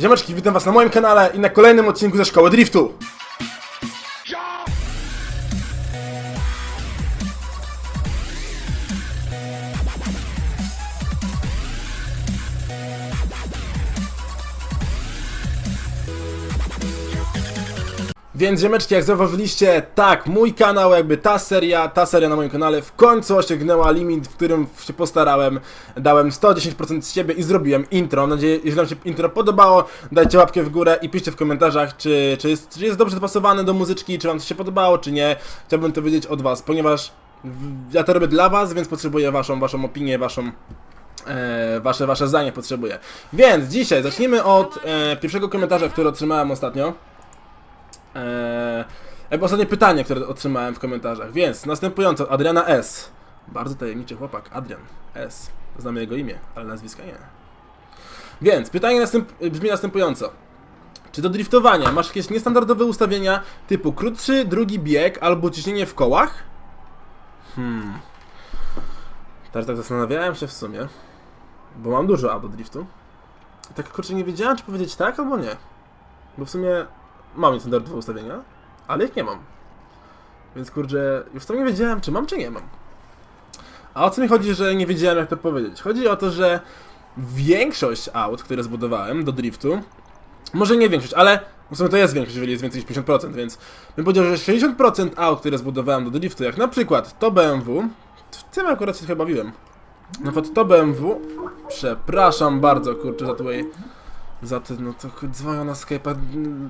Ziomeczki, witam was na moim kanale i na kolejnym odcinku ze Szkoły Driftu. Więc ziomeczki, jak zauważyliście, tak, mój kanał, jakby ta seria, ta seria na moim kanale w końcu osiągnęła limit, w którym się postarałem. Dałem 110% z siebie i zrobiłem intro. Mam nadzieję, jeżeli wam się intro podobało, dajcie łapkę w górę i piszcie w komentarzach, czy, czy, jest, czy jest dobrze dopasowane do muzyczki, czy wam się podobało, czy nie. Chciałbym to wiedzieć od was, ponieważ ja to robię dla was, więc potrzebuję waszą, waszą opinię, waszą e, wasze, wasze zdanie potrzebuję. Więc dzisiaj zacznijmy od e, pierwszego komentarza, który otrzymałem ostatnio. Eee, ostatnie pytanie, które otrzymałem w komentarzach. Więc następująco Adriana S. Bardzo tajemniczy chłopak, Adrian S. Znamy jego imię, ale nazwiska nie. Więc pytanie następ brzmi następująco. Czy do driftowania masz jakieś niestandardowe ustawienia typu krótszy, drugi bieg albo ciśnienie w kołach? Hmm. Teraz tak zastanawiałem się w sumie, bo mam dużo aut do driftu. Tak kurczę nie wiedziałem, czy powiedzieć tak albo nie. Bo w sumie mam niestandardowe ustawienia, ale ich nie mam. Więc kurczę, już to nie wiedziałem, czy mam, czy nie mam. A o co mi chodzi, że nie wiedziałem, jak to powiedzieć? Chodzi o to, że większość aut, które zbudowałem do driftu, może nie większość, ale w sumie to jest większość, jeżeli jest więcej niż 50%, więc bym powiedział, że 60% aut, które zbudowałem do driftu, jak na przykład to BMW, w tym akurat się chyba bawiłem. Na przykład to BMW, przepraszam bardzo, kurczę, za tutaj za to, no to dzwonią na Skype'a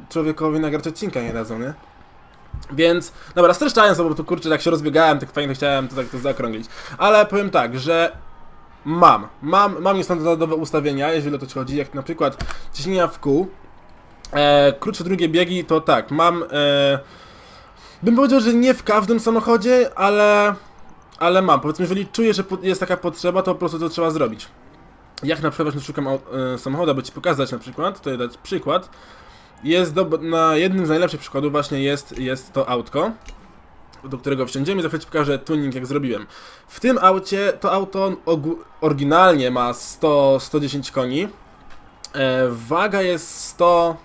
człowiekowi nagrać odcinka nie dadzą, nie? Więc, dobra, streszczając, bo tu kurczę, tak się rozbiegałem, tak fajnie chciałem to tak to zaokrąglić. Ale powiem tak, że mam, mam, mam niestandardowe ustawienia, jeżeli o to ci chodzi, jak na przykład ciśnienia w kół, e, krótsze drugie biegi, to tak, mam, e, bym powiedział, że nie w każdym samochodzie, ale, ale mam. Powiedzmy, jeżeli czuję, że jest taka potrzeba, to po prostu to trzeba zrobić jak na przykład szukam e, samochodu, aby Ci pokazać na przykład, tutaj dać przykład, jest do, na jednym z najlepszych przykładów właśnie jest, jest to autko, do którego wsiądziemy za chwilę Ci pokażę tuning jak zrobiłem. W tym aucie, to auto oryginalnie ma 100, 110 koni, e, waga jest 100,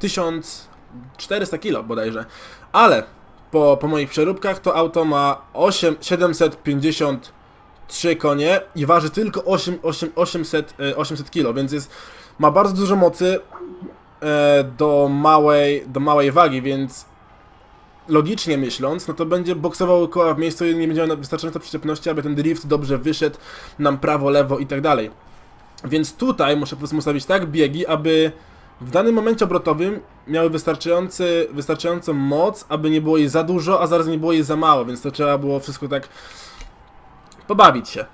1400 kg bodajże, ale po, po moich przeróbkach to auto ma 8, 750 3 konie i waży tylko 8, 8, 800, e, 800 kg, więc jest, ma bardzo dużo mocy e, do, małej, do małej wagi, więc logicznie myśląc, no to będzie boksował koła w miejscu i nie będzie miał wystarczająco przyczepności, aby ten drift dobrze wyszedł nam prawo, lewo i tak dalej. Więc tutaj muszę po prostu ustawić tak biegi, aby w danym momencie obrotowym miały wystarczający, wystarczającą moc, aby nie było jej za dużo, a zaraz nie było jej za mało, więc to trzeba było wszystko tak pobawić się.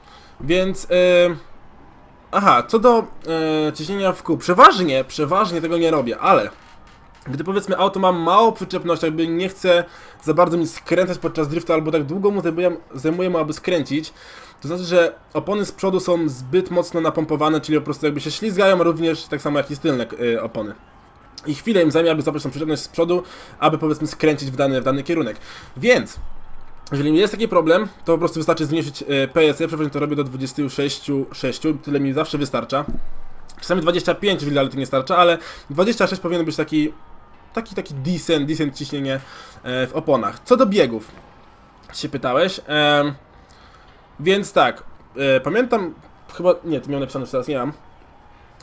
Więc. Yy... Aha, co do yy, ciśnienia w kół. Przeważnie, przeważnie tego nie robię, ale. Gdy powiedzmy auto ma małą przyczepność, jakby nie chce za bardzo mi skręcać podczas driftu, albo tak długo mu zajmuje, zajmuje mu, aby skręcić, to znaczy, że opony z przodu są zbyt mocno napompowane, czyli po prostu jakby się ślizgają, również tak samo jak i tylne yy, opony. I chwilę im zajmie, aby złapać tą przyczepność z przodu, aby powiedzmy skręcić w dany, w dany kierunek. Więc jeżeli jest taki problem, to po prostu wystarczy zmniejszyć e, PS. Ja przeważnie to robię do 26,6, tyle mi zawsze wystarcza. Czasami 25, jeżeli ale to nie starcza, ale 26 powinien być taki, taki, taki decent, decent ciśnienie e, w oponach. Co do biegów, się pytałeś. Więc tak, e, pamiętam, chyba, nie, to miałem napisane teraz, nie mam.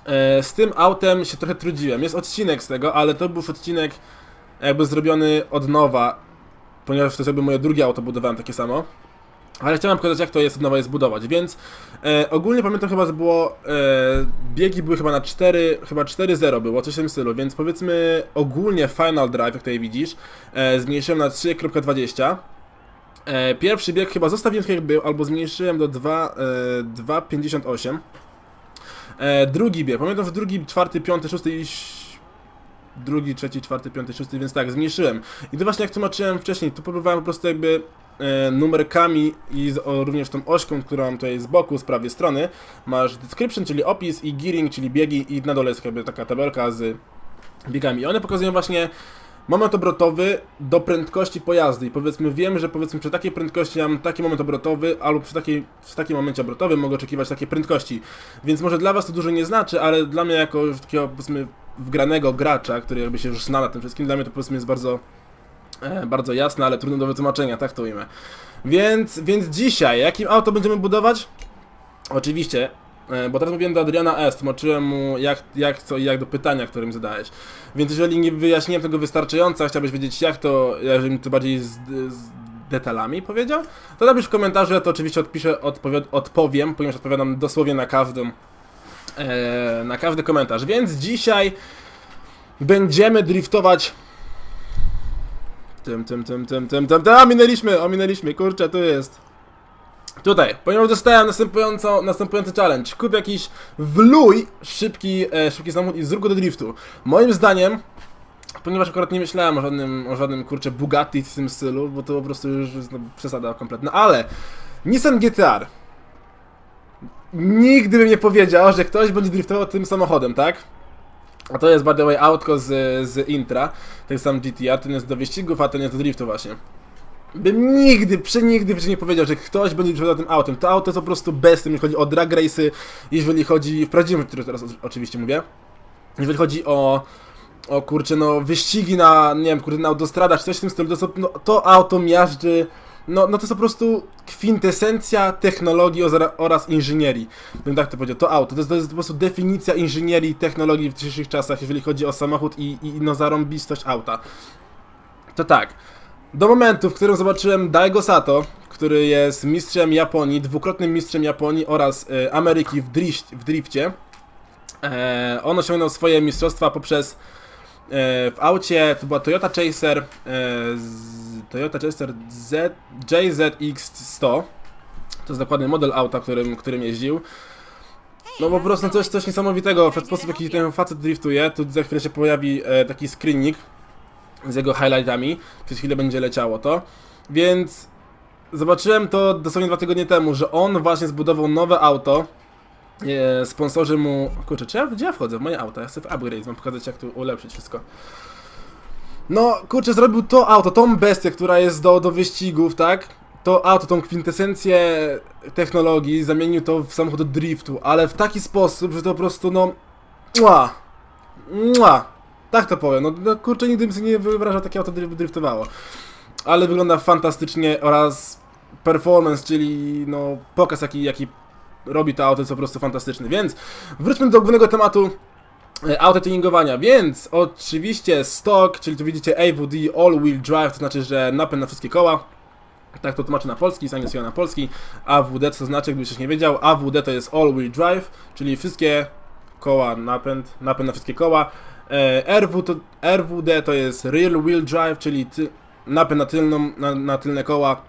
E, z tym autem się trochę trudziłem. Jest odcinek z tego, ale to był już odcinek jakby zrobiony od nowa ponieważ to jakby moje drugie auto budowałem takie samo. Ale chciałem pokazać jak to jest od nowa zbudować, więc e, ogólnie pamiętam chyba, że było, e, biegi były chyba na 4, chyba 4.0 było, coś w tym stylu, więc powiedzmy ogólnie Final Drive, jak tutaj widzisz, e, zmniejszyłem na 3.20. E, pierwszy bieg chyba zostawiłem tak jak był, albo zmniejszyłem do 2, e, 2.58. E, drugi bieg, pamiętam, że drugi, czwarty, piąty, szósty i drugi, trzeci, czwarty, piąty, szósty, więc tak, zmniejszyłem. I to właśnie jak tłumaczyłem wcześniej, tu próbowałem po prostu jakby e, numerkami i z, o, również tą ośką, którą mam tutaj z boku, z prawej strony, masz description, czyli opis i gearing, czyli biegi i na dole jest jakby taka tabelka z biegami. I one pokazują właśnie moment obrotowy do prędkości pojazdu i powiedzmy wiem, że powiedzmy przy takiej prędkości mam taki moment obrotowy, albo przy, takiej, przy takim momencie obrotowym mogę oczekiwać takiej prędkości. Więc może dla was to dużo nie znaczy, ale dla mnie jako takiego powiedzmy wgranego gracza, który jakby się już zna na tym wszystkim, dla mnie to powiedzmy jest bardzo e, bardzo jasne, ale trudne do wytłumaczenia, tak to ujmę. Więc, więc dzisiaj, jakim auto będziemy budować? Oczywiście, bo teraz mówiłem do Adriana S, tłumaczyłem mu jak, jak co i jak do pytania, które mi zadałeś. Więc jeżeli nie wyjaśniłem tego wystarczająco, a chciałbyś wiedzieć jak to, jeżeli to bardziej z, detalami powiedział, to napisz w komentarzu, ja to oczywiście odpiszę, odpowie- odpowiem, ponieważ odpowiadam dosłownie na każdą, e, na każdy komentarz. Więc dzisiaj będziemy driftować tym, tym, tym, tym, tym, tym, tym, a minęliśmy, ominęliśmy, kurczę, tu jest. Tutaj, ponieważ dostałem następujący challenge. Kup jakiś wluj szybki, e, szybki samochód i zrób go do driftu. Moim zdaniem, ponieważ akurat nie myślałem o żadnym, o żadnym kurczę Bugatti w tym stylu, bo to po prostu już jest no, przesada kompletna, ale Nissan GTR. Nigdy bym nie powiedział, że ktoś będzie driftował tym samochodem, tak? A to jest by the way autko z, z intra, ten sam GTR, ten jest do wyścigów, a ten jest do driftu właśnie. Bym nigdy, przenigdy w życiu nie powiedział, że ktoś będzie driftował tym autem. To auto jest po prostu bez tym, jeżeli chodzi o drag race'y, jeżeli chodzi, w prawdziwym życiu teraz oczywiście mówię, jeżeli chodzi o, o kurczę, no wyścigi na, nie wiem, kurde, na autostradach, czy coś w tym stylu, to, no, to auto miażdży, no, no to jest po prostu kwintesencja technologii oraz inżynierii. Bym tak to powiedział, to auto. To jest, to jest po prostu definicja inżynierii i technologii w dzisiejszych czasach, jeżeli chodzi o samochód i, i no zarąbistość auta. To tak. Do momentu, w którym zobaczyłem Daigo Sato, który jest mistrzem Japonii, dwukrotnym mistrzem Japonii oraz e, Ameryki w, drift, w drifcie. E, on osiągnął swoje mistrzostwa poprzez e, w aucie, to była Toyota Chaser, e, z, Toyota Chaser Z, JZX100. To jest dokładny model auta, którym, którym jeździł. No po prostu coś, coś niesamowitego, w sposób w jaki ten facet driftuje, tu za chwilę się pojawi e, taki screenik z jego highlightami, przez chwilę będzie leciało to, więc zobaczyłem to dosłownie dwa tygodnie temu, że on właśnie zbudował nowe auto, sponsorzy mu, kurczę, czy ja, gdzie ja wchodzę? W moje auto, ja chcę w upgrade, mam pokazać jak tu ulepszyć wszystko. No, kurczę, zrobił to auto, tą bestię, która jest do, do wyścigów, tak? To auto, tą kwintesencję technologii, zamienił to w samochód do driftu, ale w taki sposób, że to po prostu, no... Mua! Mua! Tak to powiem, no, no kurczę, nigdy bym sobie nie wyobrażał, takie auto dri- driftowało. Ale wygląda fantastycznie oraz performance, czyli no pokaz jaki, jaki robi to auto jest po prostu fantastyczny. Więc wróćmy do głównego tematu e, autotuningowania, więc oczywiście stock, czyli tu widzicie AWD All Wheel Drive, to znaczy, że napęd na wszystkie koła. Tak to tłumaczę na polski, zanisuję na polski. AWD co znaczy, gdybyś nie wiedział, AWD to jest All Wheel Drive, czyli wszystkie koła napęd, napęd na wszystkie koła. E, RW to, RWD to jest Rear Wheel Drive, czyli ty, napęd na, tylną, na, na tylne koła.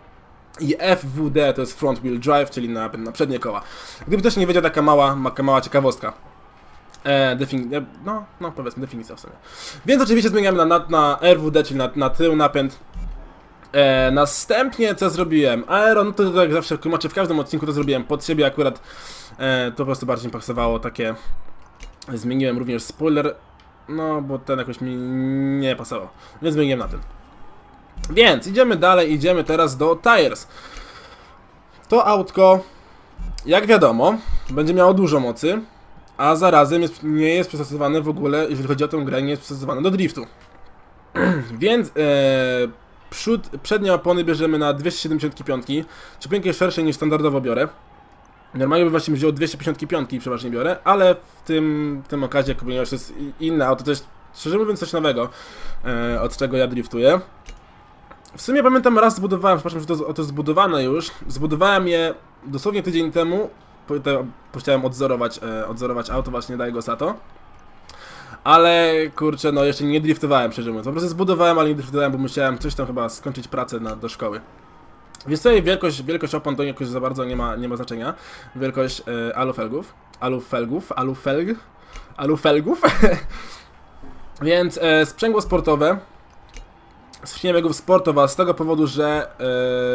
I FWD to jest Front Wheel Drive, czyli napęd na przednie koła. Gdyby też nie wiedział, taka mała, taka mała ciekawostka. E, defini- e, no, no powiedzmy definicja w sumie. Więc oczywiście zmieniamy na, na, na RWD, czyli na, na tył napęd. E, następnie co zrobiłem? Aero, no to jak zawsze tłumaczę w każdym odcinku to zrobiłem pod siebie akurat. E, to po prostu bardziej mi pasowało takie. Zmieniłem również spoiler, no bo ten jakoś mi nie pasował, więc zmieniłem na ten. Więc idziemy dalej, idziemy teraz do Tires. To autko, jak wiadomo, będzie miało dużo mocy, a zarazem jest, nie jest przystosowane w ogóle, jeżeli chodzi o tę grę, nie jest przystosowane do driftu. Więc e, przód, przednie opony bierzemy na 275, czy pięknie szersze niż standardowo biorę. Normalnie bym właśnie wziął 255 i przeważnie biorę, ale w tym, tym okazie, ponieważ to jest inne auto, to jest szczerze mówiąc coś nowego, e, od czego ja driftuję. W sumie pamiętam raz zbudowałem, przepraszam, że to, to zbudowane już, zbudowałem je dosłownie tydzień temu, po, to, bo chciałem odzorować, e, odzorować auto właśnie Daigo Sato. Ale kurczę, no jeszcze nie driftowałem, szczerze mówiąc. Po prostu zbudowałem, ale nie driftowałem, bo musiałem coś tam chyba skończyć pracę na, do szkoły. Więc tutaj wielkość, wielkość opon to jakoś za bardzo nie ma, nie ma znaczenia. Wielkość e, alufelgów, alufelgów, alufelg, alufelgów. Więc e, sprzęgło sportowe. Sprzęgło biegów sportowa z tego powodu, że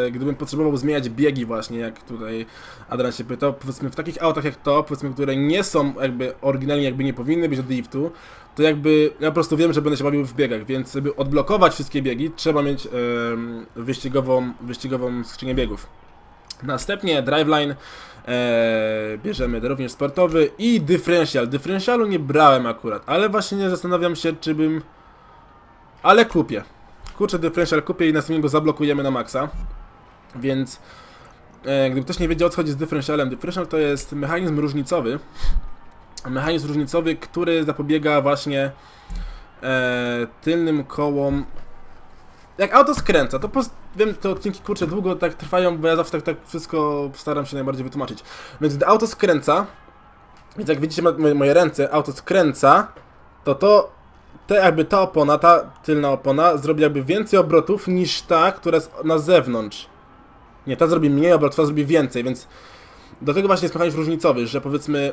e, gdybym potrzebował zmieniać biegi właśnie, jak tutaj Adrian się pytał, powiedzmy w takich autach jak to, powiedzmy, które nie są jakby oryginalnie jakby nie powinny być do driftu, to jakby ja po prostu wiem, że będę się bawił w biegach, więc żeby odblokować wszystkie biegi, trzeba mieć em, wyścigową, wyścigową skrzynię biegów. Następnie driveline, e, bierzemy również sportowy i differential. Differentialu nie brałem akurat, ale właśnie nie zastanawiam się, czy bym... Ale kupię. Kurczę, differential kupię i następnie go zablokujemy na maksa. Więc e, gdyby ktoś nie wiedział o co chodzi z differentialem, differential to jest mechanizm różnicowy. Mechanizm różnicowy, który zapobiega właśnie e, tylnym kołom jak auto skręca, to po, wiem, te odcinki kurczę długo tak trwają, bo ja zawsze tak, tak wszystko staram się najbardziej wytłumaczyć. Więc gdy auto skręca, więc jak widzicie moje, moje ręce, auto skręca, to to, te jakby ta opona, ta tylna opona zrobi jakby więcej obrotów niż ta, która jest na zewnątrz. Nie, ta zrobi mniej obrotów, ta zrobi więcej, więc do tego właśnie jest mechanizm różnicowy, że powiedzmy,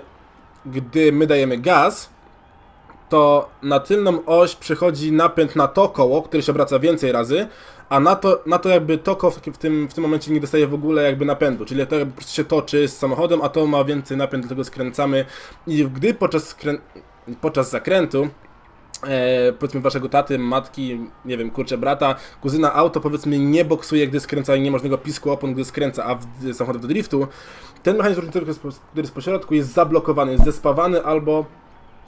gdy my dajemy gaz, to na tylną oś przychodzi napęd na to koło, które się obraca więcej razy, a na to, na to jakby to koło w, tym, w tym momencie nie dostaje w ogóle jakby napędu, czyli to jakby po prostu się toczy z samochodem, a to ma więcej napęd, dlatego skręcamy. I gdy podczas, podczas zakrętu e, powiedzmy waszego taty, matki, nie wiem, kurczę, brata, kuzyna auto powiedzmy nie boksuje, gdy skręca i nie ma żadnego pisku opon, gdy skręca, a w samochodem do driftu, ten mechanizm różnicowy, który jest po- środku jest zablokowany, jest zespawany albo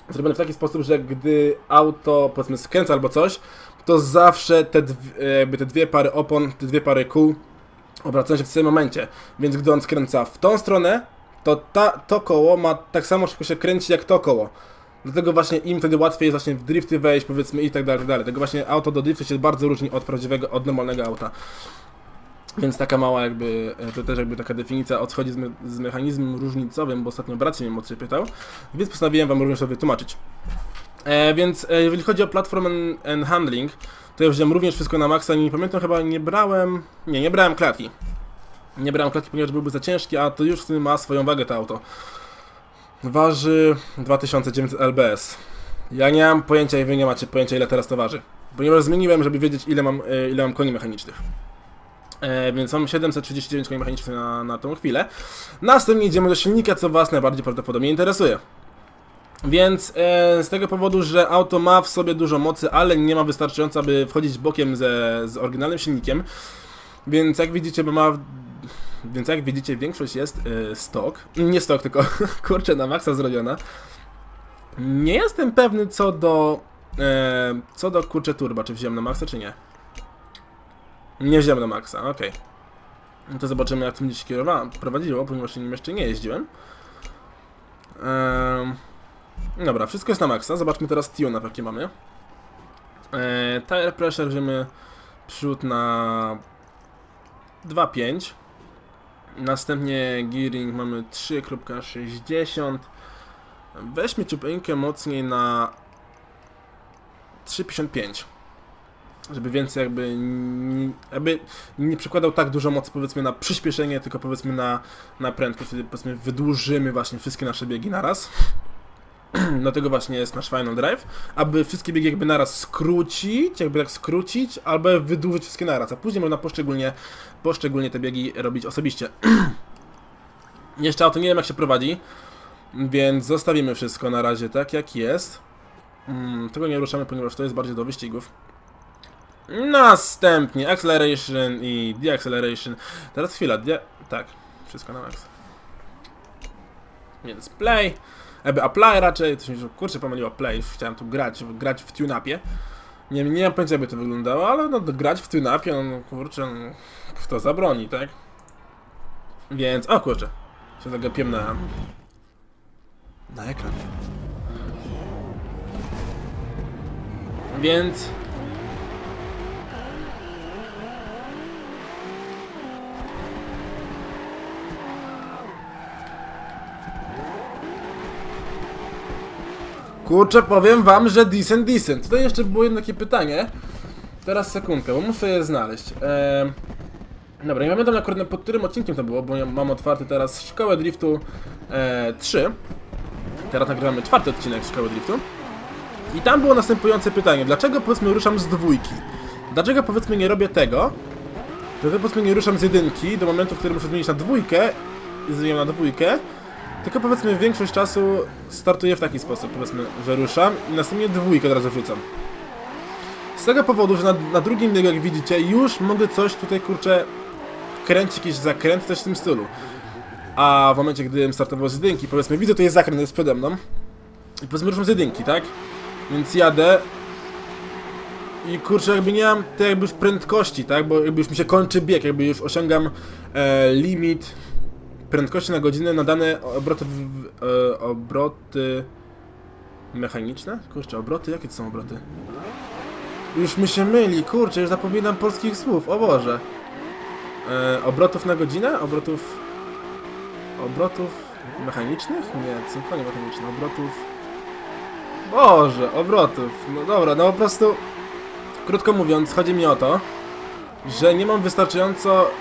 zrobione w taki sposób, że gdy auto powiedzmy skręca albo coś, to zawsze te, e, jakby te dwie pary opon, te dwie pary kół obracają się w tym momencie. Więc gdy on skręca w tą stronę, to ta, to koło ma tak samo szybko się kręci jak to koło. Dlatego właśnie im wtedy łatwiej jest właśnie w drifty wejść, powiedzmy i tak dalej, tak dalej. Dlatego właśnie auto do driftu się bardzo różni od prawdziwego, od normalnego auta. Więc taka mała jakby, e, to też jakby taka definicja odchodzi z, me, z mechanizmem różnicowym, bo ostatnio brat się mnie mocno pytał, więc postanowiłem wam również to wytłumaczyć. E, więc e, jeżeli chodzi o platform and, and handling, to ja wziąłem również wszystko na maksa nie pamiętam chyba nie brałem, nie, nie brałem klatki. Nie brałem klatki, ponieważ byłby za ciężki, a to już ma swoją wagę to auto. Waży 2900 lbs. Ja nie mam pojęcia i wy nie macie pojęcia ile teraz to waży. Ponieważ zmieniłem, żeby wiedzieć ile mam, e, ile mam koni mechanicznych. E, więc mam 739 koni mechanicznych na, na tą chwilę. Następnie idziemy do silnika, co Was najbardziej prawdopodobnie interesuje. Więc e, z tego powodu, że auto ma w sobie dużo mocy, ale nie ma wystarczająco, aby wchodzić bokiem ze, z oryginalnym silnikiem. Więc jak widzicie, ma. Więc jak widzicie, większość jest e, stok. Nie stok, tylko kurczę na maksa zrobiona. Nie jestem pewny co do. E, co do kurczę turba, czy wziąłem na maksa, czy nie. Nie wziąłem na maksa, okej. No to zobaczymy jak to będzie się kierowało, prowadziło, ponieważ nim jeszcze nie jeździłem. Dobra, wszystko jest na maksa. Zobaczmy teraz tune jakie mamy. Eee, tire pressure wziąmy przód na 2.5. Następnie gearing mamy 3.60. Weźmy ciupeńkę mocniej na 3.55 żeby więcej jakby, n- jakby nie przykładał tak dużo mocy powiedzmy na przyspieszenie, tylko powiedzmy na, na prędkość, wtedy powiedzmy wydłużymy właśnie wszystkie nasze biegi naraz. Dlatego właśnie jest nasz final drive, aby wszystkie biegi jakby naraz skrócić, jakby tak skrócić, albo wydłużyć wszystkie naraz, a później można poszczególnie, poszczególnie te biegi robić osobiście. Jeszcze auto nie wiem jak się prowadzi, więc zostawimy wszystko na razie tak jak jest. Mm, tego nie ruszamy, ponieważ to jest bardziej do wyścigów. Następnie acceleration i deacceleration. Teraz chwila, dia... tak, wszystko na max. Więc play, jakby apply raczej, to się kurczę pomyliło play, chciałem tu grać, grać w tune-upie. Nie, nie mam pojęcia jakby to wyglądało, ale no grać w tune-upie, no kurczę, no, kto zabroni, tak? Więc, o kurczę, się zagapiłem na... na ekran. Więc... Kurczę, powiem wam, że decent, decent. Tutaj jeszcze było jedno takie pytanie. Teraz sekundkę, bo muszę je znaleźć. Ehm... Dobra, nie pamiętam akurat pod którym odcinkiem to było, bo ja mam otwarty teraz Szkołę Driftu e, 3. Teraz nagrywamy czwarty odcinek Szkoły Driftu. I tam było następujące pytanie. Dlaczego powiedzmy ruszam z dwójki? Dlaczego powiedzmy nie robię tego? Dlaczego powiedzmy nie ruszam z jedynki do momentu, w którym muszę zmienić na dwójkę i zmieniam na dwójkę, Tylko powiedzmy większość czasu startuję w taki sposób, powiedzmy, że ruszam i następnie dwójkę od razu wrzucam. Z tego powodu, że na, na drugim biegu, jak widzicie, już mogę coś tutaj, kurczę, kręcić jakiś zakręt, coś w tym stylu. A w momencie, gdybym startował z jedynki, powiedzmy, widzę, to jest zakręt, jest przede mną. I powiedzmy, ruszam z jedynki, tak? Więc jadę. I kurczę, jakby nie mam tej jakby już prędkości, tak? Bo jakby już mi się kończy bieg, jakby już osiągam e, limit prędkości na godzinę na dane obroty, w- e, obroty mechaniczne? Kurczę, obroty? Jakie to są obroty? Już mi się myli, kurczę, już zapominam polskich słów, o Boże. E, obrotów na godzinę? Obrotów... Obrotów mechanicznych? Nie, co nie mechaniczne, obrotów... Boże, obrotów. No dobra, no po prostu... Krótko mówiąc, chodzi mi o to, że nie mam wystarczająco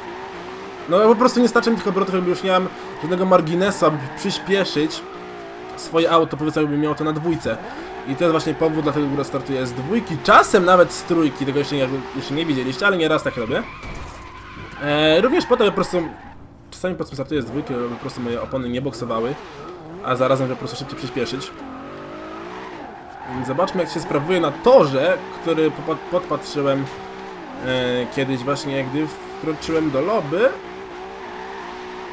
no ja po prostu nie starczy mi tych obrotów, jakby już nie mam żadnego marginesu, aby przyspieszyć swoje auto, powiedzmy jakbym miał to na dwójce. I to jest właśnie powód, dlatego że startuję z dwójki, czasem nawet z trójki, tego jeszcze nie, jeszcze nie widzieliście, ale nieraz tak robię. E, również po to, po prostu czasami po prostu startuję z dwójki, żeby po prostu moje opony nie boksowały, a zarazem, po prostu szybciej przyspieszyć. Zobaczmy jak się sprawuje na torze, który podpatrzyłem e, kiedyś właśnie, gdy wkroczyłem do lobby.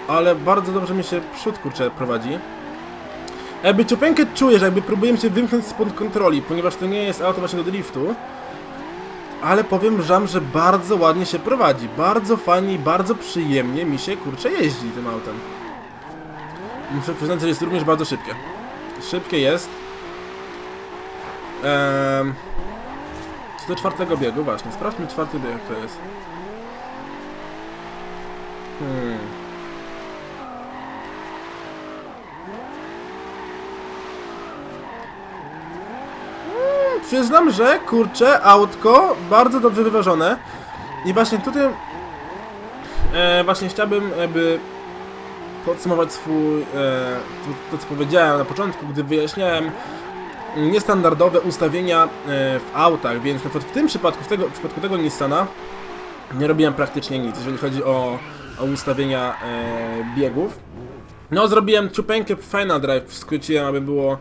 Ale bardzo dobrze mi się przód kurczę prowadzi. Jakby ciupeńkę czuję, że jakby próbuję się wymknąć spod kontroli, ponieważ to nie jest auto właśnie do driftu. Ale powiem Wam, że bardzo ładnie się prowadzi. Bardzo fajnie i bardzo przyjemnie mi się kurczę jeździ tym autem. Muszę przyznać, że jest również bardzo szybkie. Szybkie jest. Ehm, co do czwartego biegu, właśnie. Sprawdźmy czwarty bieg, jak to jest. Hmm. Przyznam, że kurczę, autko bardzo dobrze wyważone. I właśnie tutaj e, właśnie chciałbym podsumować swój e, to, to co powiedziałem na początku, gdy wyjaśniałem niestandardowe ustawienia e, w autach, więc na przykład w tym przypadku, w, tego, w przypadku tego Nissana nie robiłem praktycznie nic, jeżeli chodzi o, o ustawienia e, biegów. No, zrobiłem ciupeńkę Final Drive, skróciłem, aby było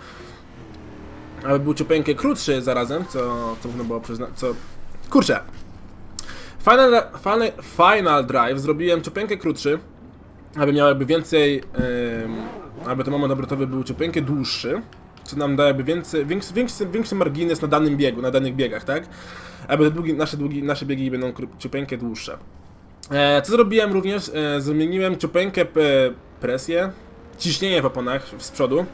aby był ciupeńkę krótszy zarazem, co, co można było przyznać, co... Kurczę! Final, final, final Drive zrobiłem ciupeńkę krótszy, aby miał jakby więcej, em, aby ten moment obrotowy był ciupeńkę dłuższy, co nam da jakby więcej, większy, większy, większy margines na danym biegu, na danych biegach, tak? Aby długi, nasze, długi, nasze biegi będą ciupeńkę dłuższe. E, co zrobiłem również? E, zmieniłem ciupeńkę p- presję, ciśnienie w oponach z przodu,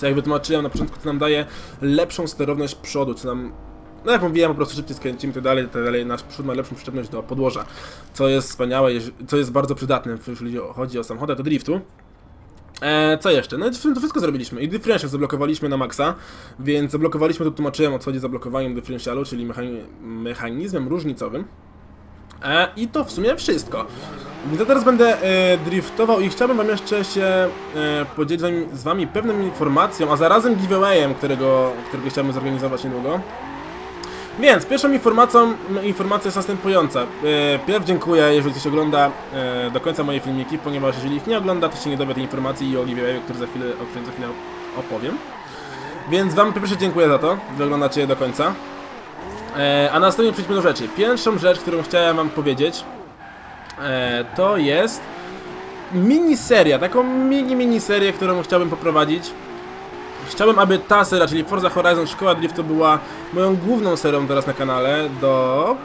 co jak wytłumaczyłem na początku, to nam daje lepszą sterowność przodu, co nam, no jak mówiłem, po prostu szybciej skręcimy, to dalej, to dalej nasz przód ma lepszą przyczepność do podłoża, co jest wspaniałe, co jest bardzo przydatne, jeżeli chodzi o samochody do driftu. E, co jeszcze? No i to wszystko zrobiliśmy. I differential zablokowaliśmy na maksa, więc zablokowaliśmy, to tłumaczyłem o co chodzi z zablokowaniem differentialu, czyli mechani mechanizmem różnicowym. E, I to w sumie wszystko. Ja teraz będę e, driftował i chciałbym wam jeszcze się e, podzielić z wami, z wami pewną informacją, a zarazem giveawayem, którego, którego chciałbym zorganizować niedługo. Więc pierwszą informacją, informacja jest następująca. E, Pierw dziękuję, jeżeli ktoś ogląda e, do końca moje filmiki, ponieważ jeżeli ich nie ogląda, to się nie dowie tej informacji i o giveawayu, który za chwilę, o którym za chwilę opowiem. Więc wam pierwsze dziękuję za to, że oglądacie je do końca. E, a następnie przejdźmy do rzeczy. Pierwszą rzecz, którą chciałem wam powiedzieć, e, to jest miniseria, taką mini miniserię, którą chciałbym poprowadzić. Chciałbym, aby ta seria, czyli Forza Horizon Szkoła Driftu była moją główną serią teraz na kanale do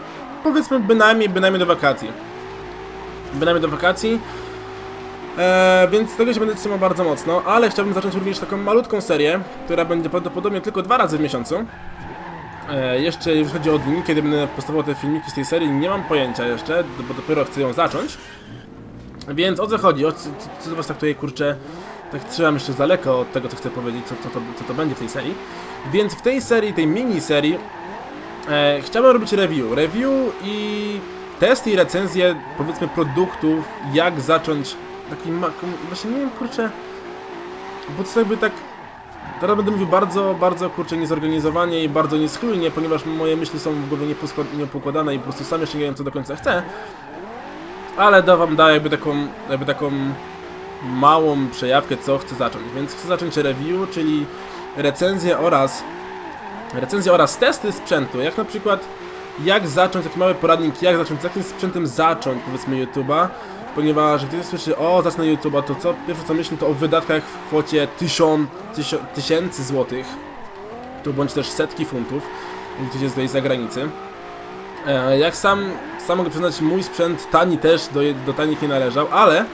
powiedzmy bynajmniej, bynajmniej do wakacji. Bynajmniej do wakacji. E, więc tego się będę trzymał bardzo mocno, ale chciałbym zacząć również taką malutką serię, która będzie prawdopodobnie tylko dwa razy w miesiącu. E, jeszcze jeżeli chodzi o dni, kiedy będę postawiał te filmiki z tej serii, nie mam pojęcia jeszcze, bo dopiero chcę ją zacząć. Więc o co chodzi? O co, co, co was tak tutaj kurczę, tak trzymam jeszcze z daleko od tego, co chcę powiedzieć, co, co, to, co to będzie w tej serii. Więc w tej serii, tej mini serii, e, chciałbym robić review. Review i testy i recenzje, powiedzmy, produktów, jak zacząć taki ma... właśnie nie wiem, kurczę, bo to jakby tak Teraz będę mówił bardzo, bardzo kurczę niezorganizowanie i bardzo nieschlujnie, ponieważ moje myśli są w głowie niepokładane i po prostu sam jeszcze nie wiem co do końca chcę. Ale da wam da jakby taką, jakby taką małą przejawkę, co chcę zacząć. Więc chcę zacząć review, czyli recenzję oraz recenzję oraz testy sprzętu, jak na przykład jak zacząć, taki mały poradnik, jak zacząć, z jakim sprzętem zacząć, powiedzmy, YouTube'a, ponieważ gdy słyszy, o, zacznę YouTube'a, to co, pierwsze co myśli, to o wydatkach w kwocie tysiąc, tysio, tysięcy złotych, tu bądź też setki funtów, gdy jest tutaj z zagranicy. E, jak sam, sam mogę przyznać, mój sprzęt tani też do, do tanich nie należał, ale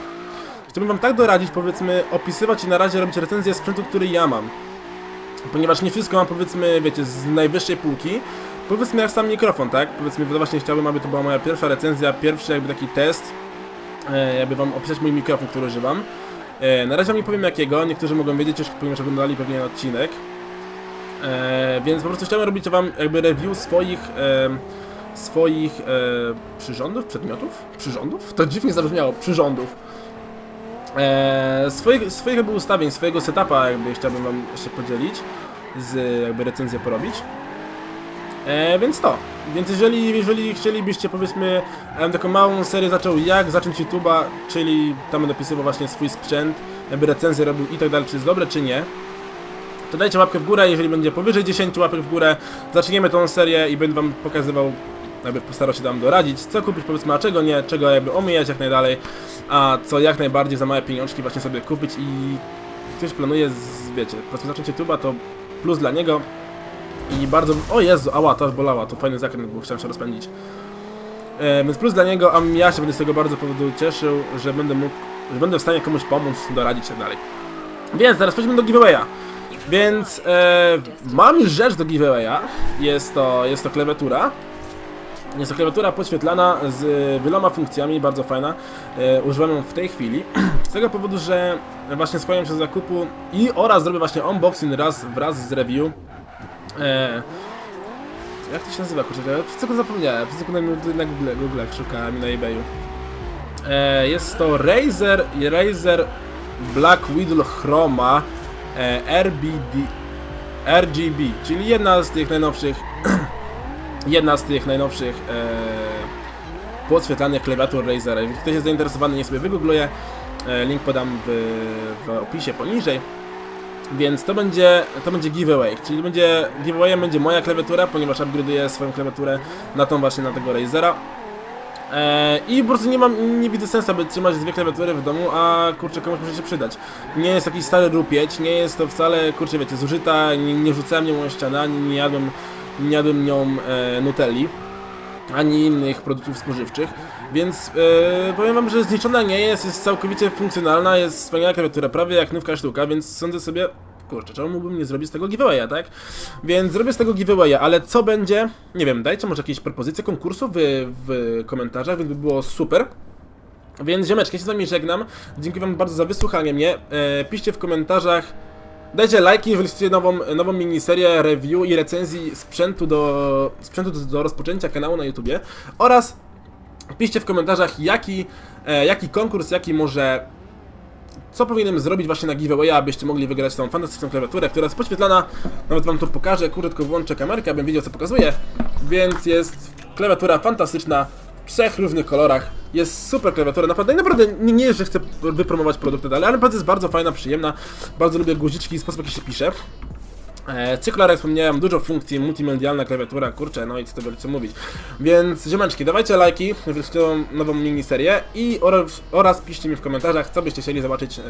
chciałbym wam tak doradzić, powiedzmy, opisywać i na razie robić recenzję sprzętu, który ja mam. Ponieważ nie wszystko mam, powiedzmy, wiecie, z najwyższej półki. Powiedzmy jak sam mikrofon, tak? Powiedzmy, właśnie chciałbym, aby to była moja pierwsza recenzja, pierwszy jakby taki test, jakby wam opisać mój mikrofon, który używam. E, na razie wam nie powiem jakiego, niektórzy mogą wiedzieć już, ponieważ oglądali pewnie odcinek. E, więc po prostu chciałem robić wam jakby review swoich e, swoich e, przyrządów, przedmiotów? Przyrządów? To dziwnie zabrzmiało, przyrządów. E, swoich, swoich jakby ustawień, swojego setupa jakby chciałbym wam się podzielić, z jakby recenzję porobić. E, więc to. Więc jeżeli, jeżeli chcielibyście, powiedzmy, bym taką małą serię zaczął, jak zacząć YouTube'a, czyli tam będę opisywał właśnie swój sprzęt, jakby recenzję robił i tak dalej, czy jest dobre, czy nie, to dajcie łapkę w górę, jeżeli będzie powyżej 10 łapek w górę, zaczniemy tą serię i będę wam pokazywał, jakby postarał się tam doradzić, co kupić, powiedzmy, a czego nie, czego jakby omijać jak najdalej, a co jak najbardziej za małe pieniążki właśnie sobie kupić i ktoś planuje, z, wiecie, powiedzmy zacząć YouTube'a, to plus dla niego, i bardzo... O Jezu, ała, to bolała, to fajny zakręt, bo chciałem się rozpędzić. E, więc plus dla niego, a ja się będę z tego bardzo powodu cieszył, że będę mógł, że będę w stanie komuś pomóc, doradzić i tak dalej. Więc teraz przejdźmy do giveawaya. Więc e, mam już rzecz do giveawaya. Jest to, jest to klawiatura. Jest to klawiatura podświetlana z wieloma funkcjami, bardzo fajna. E, używam ją w tej chwili. Z tego powodu, że właśnie skłaniam się do zakupu i oraz zrobię właśnie unboxing raz wraz z review E, jak to się nazywa, kurczę, ja przez sekundę zapomniałem, przez sekundę na Google, Google szukałem na eBayu. E, jest to Razer, Razer Black Widow Chroma e, RBD, RGB, czyli jedna z tych najnowszych, jedna z tych najnowszych e, podświetlanych klawiatur Razera. Jeżeli ktoś jest zainteresowany, niech sobie wygoogluje, e, link podam w, w opisie poniżej. Więc to będzie, to będzie giveaway, czyli będzie, giveawayem będzie moja klawiatura, ponieważ upgrade'uję swoją klawiaturę na tą właśnie, na tego Razera. Eee, I po prostu nie mam, nie widzę sensu, aby trzymać dwie klawiatury w domu, a kurczę, komuś może się przydać. Nie jest jakiś stary rupieć, nie jest to wcale, kurczę, wiecie, zużyta, nie, nie rzucałem nią ścianę, ani nie jadłem, nie jadłem nią e, nutelli ani innych produktów spożywczych, więc yy, powiem wam, że zniszczona nie jest, jest całkowicie funkcjonalna, jest wspaniała klawiatura, prawie jak nówka sztuka, więc sądzę sobie, kurczę, czemu mógłbym nie zrobić z tego giveawaya, tak? Więc zrobię z tego giveawaya, ale co będzie, nie wiem, dajcie może jakieś propozycje konkursu w, w komentarzach, więc by było super. Więc ziomeczki, ja się z wami żegnam, dziękuję wam bardzo za wysłuchanie mnie, e, piszcie w komentarzach, Dajcie lajki, jeżeli chcecie nową, nową miniserię review i recenzji sprzętu do, sprzętu do, do rozpoczęcia kanału na YouTubie oraz piszcie w komentarzach jaki, e, jaki konkurs, jaki może co powinienem zrobić właśnie na giveaway, abyście mogli wygrać tą fantastyczną klawiaturę, która jest podświetlana, nawet wam to pokażę, krótko włączę kamerkę, abym wiedział co pokazuje, więc jest klawiatura fantastyczna, w trzech różnych kolorach, jest super klawiatura, naprawdę, naprawdę nie, nie jest, że chcę wypromować produkty dalej, ale naprawdę jest bardzo fajna, przyjemna, bardzo lubię guziczki i sposób jaki się pisze. E, Cyklar, jak wspomniałem, dużo funkcji, multimedialna klawiatura, kurczę, no i co to co mówić. Więc ziomeczki, dawajcie lajki, jeżeli chcecie nową miniserię i oraz, oraz piszcie mi w komentarzach, co byście chcieli zobaczyć, e,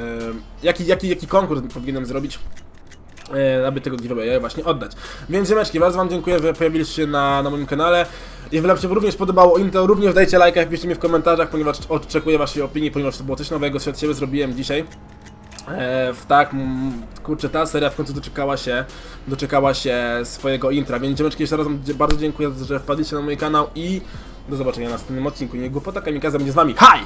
jaki, jaki, jaki konkurs powinienem zrobić, e, aby tego giveawaya właśnie oddać. Więc ziomeczki, bardzo wam dziękuję, że pojawiliście się na, na moim kanale. Jeżeli wam się również podobało im, to również dajcie lajka, piszcie mi w komentarzach, ponieważ oczekuję waszej opinii, ponieważ to było coś nowego, co od siebie zrobiłem dzisiaj. E, w tak, kurczę, ta seria w końcu doczekała się, doczekała się swojego intra, więc dziewczynki jeszcze raz bardzo dziękuję, że wpadliście na mój kanał i do zobaczenia na następnym odcinku. Niech głupota kamikaza będzie z wami. Haj!